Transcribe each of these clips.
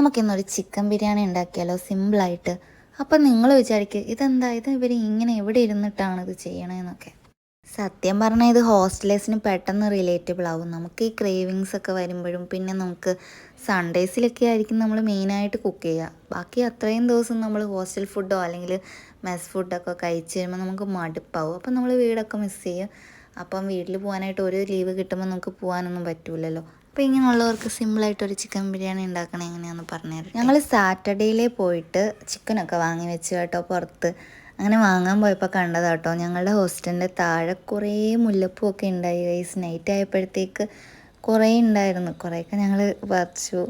നമുക്കിന്നൊരു ചിക്കൻ ബിരിയാണി ഉണ്ടാക്കിയാലോ? സിമ്പിളായിട്ട്. അപ്പം നിങ്ങൾ വിചാരിക്കുക ഇതെന്താ? ഇത് ഇവർ ഇങ്ങനെ എവിടെ ഇരുന്നിട്ടാണ് ഇത് ചെയ്യണതെന്നൊക്കെ സത്യം പറഞ്ഞാൽ ഇത് ഹോസ്റ്റലേഴ്സിന് പെട്ടെന്ന് റിലേറ്റബിൾ ആവും. നമുക്ക് ഈ ക്രേവിങ്സ് ഒക്കെ വരുമ്പോഴും പിന്നെ നമുക്ക് സൺഡേസിലൊക്കെ ആയിരിക്കും നമ്മൾ മെയിനായിട്ട് കുക്ക് ചെയ്യുക ബാക്കി അത്രയും ദിവസം നമ്മൾ ഹോസ്റ്റൽ ഫുഡോ അല്ലെങ്കിൽ മെസ് ഫുഡൊക്കെ കഴിച്ച് കഴിയുമ്പോൾ നമുക്ക് മടുപ്പാവും. അപ്പം നമ്മൾ വീടൊക്കെ മിസ് ചെയ്യും. അപ്പം വീട്ടിൽ പോകാനായിട്ട് ഒരു ലീവ് കിട്ടുമ്പോൾ നമുക്ക് പോകാനൊന്നും പറ്റൂലല്ലോ. അപ്പോൾ ഇങ്ങനെയുള്ളവർക്ക് സിമ്പിളായിട്ട് ഒരു ചിക്കൻ ബിരിയാണി ഉണ്ടാക്കണേ എങ്ങനെയാണെന്ന് പറഞ്ഞുതരാം. ഞങ്ങൾ സാറ്റർഡേയിലേ പോയിട്ട് ചിക്കനൊക്കെ വാങ്ങി വെച്ച് കേട്ടോ പുറത്ത്. അങ്ങനെ വാങ്ങാൻ പോയപ്പോൾ കണ്ടതാ കേട്ടോ ഞങ്ങളുടെ ഹോസ്റ്റലിന്റെ താഴെ കുറേ മുല്ലപ്പൂവൊക്കെ ഉണ്ടായി ഗൈസ് നൈറ്റ് ആയപ്പോഴത്തേക്ക് കുറേ ഉണ്ടായിരുന്നു. കുറേയൊക്കെ ഞങ്ങൾ പറിച്ചു.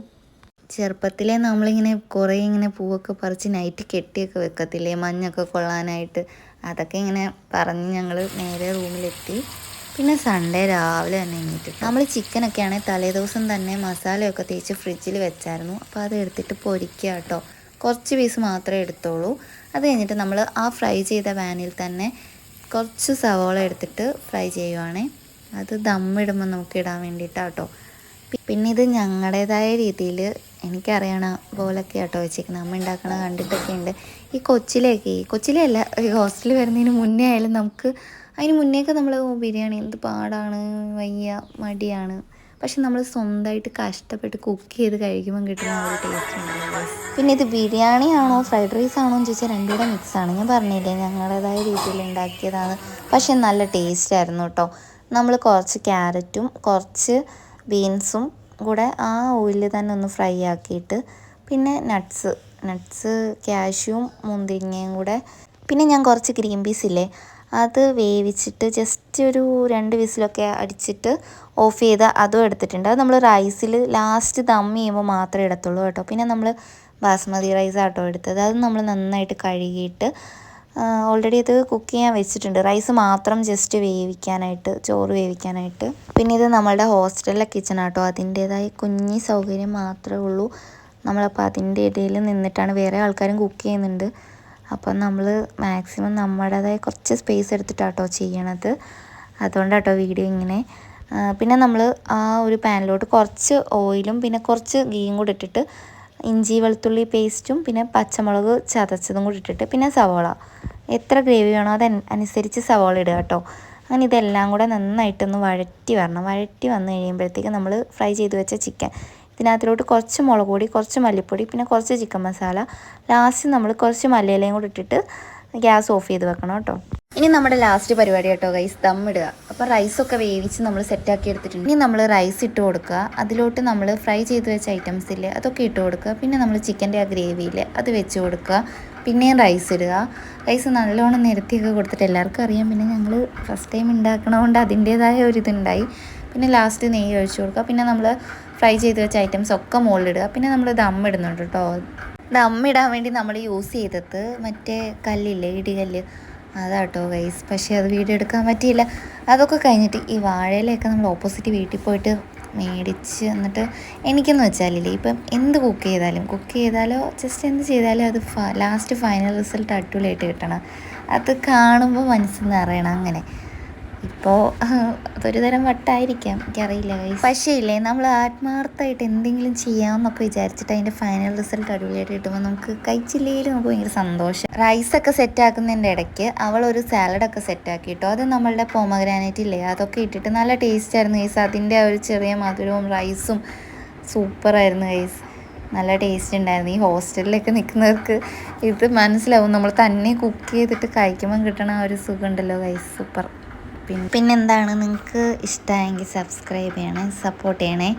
ചെറുപ്പത്തിലേ നമ്മളിങ്ങനെ കുറേ ഇങ്ങനെ പൂവൊക്കെ പറിച്ച് നൈറ്റ് കെട്ടിയൊക്കെ വെക്കത്തില്ലേ മഞ്ഞൊക്കെ കൊള്ളാനായിട്ട്. അതൊക്കെ ഇങ്ങനെ പറഞ്ഞ് ഞങ്ങൾ നേരെ റൂമിലെത്തി പിന്നെ സൺഡേ രാവിലെ തന്നെ എണീറ്റിട്ട്. നമ്മൾ ചിക്കനൊക്കെ ആണെങ്കിൽ തലേദിവസം തന്നെ മസാലയൊക്കെ തേച്ച് ഫ്രിഡ്ജിൽ വെച്ചായിരുന്നു. അപ്പോൾ അത് എടുത്തിട്ട് പൊരിക്കുക കേട്ടോ കുറച്ച് പീസ് മാത്രമേ എടുത്തോളൂ. അത് കഴിഞ്ഞിട്ട് നമ്മൾ ആ ഫ്രൈ ചെയ്ത വാനിൽ തന്നെ കുറച്ച് സവോള എടുത്തിട്ട് ഫ്രൈ ചെയ്യുവാണേ. അത് ദമ്മിടുമ്പോൾ നമുക്ക് ഇടാൻ വേണ്ടിയിട്ടാട്ടോ പിന്നെ ഇത് ഞങ്ങളുടേതായ രീതിയിൽ എനിക്കറിയണ പോലൊക്കെ ആട്ടോ വെച്ചേക്കുന്നത് അമ്മ ഉണ്ടാക്കണ കണ്ടിട്ടൊക്കെ ഉണ്ട് ഈ കൊച്ചിലേക്ക് ഈ കൊച്ചിലേ അല്ല ഈ ഹോസ്റ്റലിൽ വരുന്നതിന് മുന്നേ ആയാലും നമുക്ക് അതിന് മുന്നേയൊക്കെ നമ്മൾ ബിരിയാണി എന്ത് പാടാണ് വയ്യ മടിയാണ്. പക്ഷെ നമ്മൾ സ്വന്തമായിട്ട് കഷ്ടപ്പെട്ട് കുക്ക് ചെയ്ത് കഴിക്കുമ്പോൾ കിട്ടുന്ന ഒരു ടേസ്റ്റ് ഉണ്ടല്ലോ. പിന്നെ ഇത് ബിരിയാണി ആണോ ഫ്രൈഡ് റൈസ് ആണോ എന്ന് ചോദിച്ചാൽ രണ്ടുകൂടെ മിക്സ് ആണ്. ഞാൻ പറഞ്ഞില്ലേ ഞങ്ങളുടേതായ രീതിയിൽ ഉണ്ടാക്കിയതാണ്. പക്ഷെ നല്ല ടേസ്റ്റ് ആയിരുന്നു കേട്ടോ നമ്മൾ കുറച്ച് ക്യാരറ്റും കുറച്ച് ബീൻസും കൂടെ ആ ഓയിലിൽ തന്നെ ഒന്ന് ഫ്രൈ ആക്കിയിട്ട് പിന്നെ നട്ട്സ് നട്ട്സ് കാഷ്യൂം മുന്തിരിങ്ങയും കൂടെ. പിന്നെ ഞാൻ കുറച്ച് ഗ്രീൻ പീസ് ഇല്ലേ അത് വേവിച്ചിട്ട് ജസ്റ്റ് ഒരു രണ്ട് വിസിലൊക്കെ അടിച്ചിട്ട് ഓഫ് ചെയ്ത് അതും എടുത്തിട്ടുണ്ട്. അത് നമ്മൾ റൈസിൽ ലാസ്റ്റ് ദം ചെയ്യുമ്പോൾ മാത്രമേ ഇടത്തുള്ളൂ കേട്ടോ. പിന്നെ നമ്മൾ ബാസ്മതി റൈസ് ആട്ടോ എടുത്തത്. അത് നമ്മൾ നന്നായിട്ട് കഴുകിയിട്ട് ഓൾറെഡി ഇത് കുക്ക് ചെയ്യാൻ വെച്ചിട്ടുണ്ട്. റൈസ് മാത്രം ജസ്റ്റ് വേവിക്കാനായിട്ട് ചോറ് വേവിക്കാനായിട്ട്. പിന്നെ ഇത് നമ്മളുടെ ഹോസ്റ്റലിലെ കിച്ചൺ ആട്ടോ. അതിന്റേതായ കുഞ്ഞി സൗകര്യം മാത്രമേ ഉള്ളൂ. നമ്മളപ്പോൾ അതിന്റെ ഇടയിൽ നിന്നിട്ടാണ് വേറെ ആൾക്കാരും കുക്ക് ചെയ്യുന്നുണ്ട്. അപ്പം നമ്മൾ മാക്സിമം നമ്മുടേതായ കുറച്ച് സ്പേസ് എടുത്തിട്ടാട്ടോ ചെയ്യണത്. അതുകൊണ്ടാട്ടോ വീഡിയോ ഇങ്ങനെ. പിന്നെ നമ്മൾ ആ ഒരു പാനിലോട്ട് കുറച്ച് ഓയിലും പിന്നെ കുറച്ച് ഗീയും കൂടി ഇട്ടിട്ട് ഇഞ്ചി വെളുത്തുള്ളി പേസ്റ്റും പിന്നെ പച്ചമുളക് ചതച്ചതും കൂടി ഇട്ടിട്ട് പിന്നെ സവോള. എത്ര ഗ്രേവി വേണോ അത് അനുസരിച്ച് സവോള ഇടുക കേട്ടോ അങ്ങനെ ഇതെല്ലാം കൂടെ നന്നായിട്ടൊന്ന് വഴറ്റി വരണം. വഴറ്റി വന്നു കഴിയുമ്പോഴത്തേക്ക് നമ്മൾ ഫ്രൈ ചെയ്ത് വെച്ച ചിക്കൻ ഇതിനകത്തിലോട്ട് കുറച്ച് മുളക് പൊടി കുറച്ച് മല്ലിപ്പൊടി പിന്നെ കുറച്ച് ചിക്കൻ മസാല. ലാസ്റ്റ് നമ്മൾ കുറച്ച് മല്ലിയിലയും കൂടി ഇട്ടിട്ട് ഗ്യാസ് ഓഫ് ചെയ്ത് വെക്കണം കേട്ടോ. ഇനി നമ്മുടെ ലാസ്റ്റ് പരിപാടി കേട്ടോ റൈസ് ദമ്മിടുക അപ്പോൾ റൈസൊക്കെ വേവിച്ച് നമ്മൾ സെറ്റാക്കി എടുത്തിട്ടുണ്ട്. ഇനി നമ്മൾ റൈസ് ഇട്ട് കൊടുക്കുക. അതിലോട്ട് നമ്മൾ ഫ്രൈ ചെയ്ത് വെച്ച ഐറ്റംസ് ഇല്ലേ അതൊക്കെ ഇട്ട് കൊടുക്കുക. പിന്നെ നമ്മൾ ചിക്കന്റെ ആ ഗ്രേവിയിൽ അത് വെച്ച് കൊടുക്കുക. പിന്നെയും റൈസ് ഇടുക. റൈസ് നല്ലോണം നിരത്തിയൊക്കെ കൊടുത്തിട്ട് എല്ലാവർക്കും അറിയാം. പിന്നെ ഞങ്ങൾ ഫസ്റ്റ് ടൈം ഉണ്ടാക്കണതുകൊണ്ട് അതിന്റേതായ ഒരു ഇതുണ്ടായി. പിന്നെ ലാസ്റ്റ് നെയ്യ് ഒഴിച്ച് കൊടുക്കുക. പിന്നെ നമ്മൾ ഫ്രൈ ചെയ്ത് വെച്ച ഐറ്റംസ് ഒക്കെ മുകളിലിടുക പിന്നെ നമ്മൾ ദം ഇടുന്നുണ്ട് കേട്ടോ ദം ഇടാൻ വേണ്ടി നമ്മൾ യൂസ് ചെയ്തത് മറ്റേ കല്ലില്ലേ ഇടികല്ല്. അതാട്ടോ ഗൈസ് പക്ഷേ അത് വീട് എടുക്കാൻ പറ്റിയില്ല. അതൊക്കെ കഴിഞ്ഞിട്ട് ഈ വാഴയിലൊക്കെ നമ്മൾ ഓപ്പോസിറ്റ് വീട്ടിൽ പോയിട്ട് മേടിച്ച് എന്നിട്ട് എനിക്കെന്ന് വെച്ചാലില്ലേ. ഇപ്പം എന്ത് കുക്ക് ചെയ്താലും കുക്ക് ചെയ്താലോ ജസ്റ്റ് എന്ത് ചെയ്താലും അത് ലാസ്റ്റ് ഫൈനൽ റിസൾട്ട് അടിപൊളിയായിട്ട് കിട്ടണം. അത് കാണുമ്പോൾ മനസ്സിൽ നിന്ന് അറിയണം അങ്ങനെ. ഇപ്പോൾ അതൊരു തരം വട്ടായിരിക്കാം. എനിക്കറിയില്ല പക്ഷേ ഇല്ലേ നമ്മൾ ആത്മാർത്ഥമായിട്ട് എന്തെങ്കിലും ചെയ്യാമെന്നൊക്കെ വിചാരിച്ചിട്ട് അതിന്റെ ഫൈനൽ റിസൾട്ട് അടിപൊളിയായിട്ട് കിട്ടുമ്പോൾ നമുക്ക് കഴിച്ചില്ലെങ്കിലും നമുക്ക് ഭയങ്കര സന്തോഷം. റൈസൊക്കെ സെറ്റ് ആക്കുന്നതിന്റെ ഇടയ്ക്ക് അവൾ ഒരു സാലഡൊക്കെ സെറ്റ് ആക്കിയിട്ടോ? അത് നമ്മളുടെ പോമഗ്രാനൈറ്റ് ഇല്ലേ? അതൊക്കെ ഇട്ടിട്ട് നല്ല ടേസ്റ്റ് ആയിരുന്നു ഗൈസ് അതിന്റെ ഒരു ചെറിയ മധുരവും റൈസും സൂപ്പറായിരുന്നു ഗൈസ് നല്ല ടേസ്റ്റ് ഉണ്ടായിരുന്നു. ഈ ഹോസ്റ്റലിലൊക്കെ നിൽക്കുന്നവർക്ക് ഇത് മനസ്സിലാവും. നമ്മൾ തന്നെ കുക്ക് ചെയ്തിട്ട് കഴിക്കുമ്പോൾ കിട്ടണ ആ ഒരു സുഖമുണ്ടല്ലോ ഗൈസ് സൂപ്പർ പിന്നെന്താണ് നിങ്ങൾക്ക് ഇഷ്ടമായെങ്കിൽ സബ്സ്ക്രൈബ് ചെയ്യണേ സപ്പോർട്ട് ചെയ്യണേ.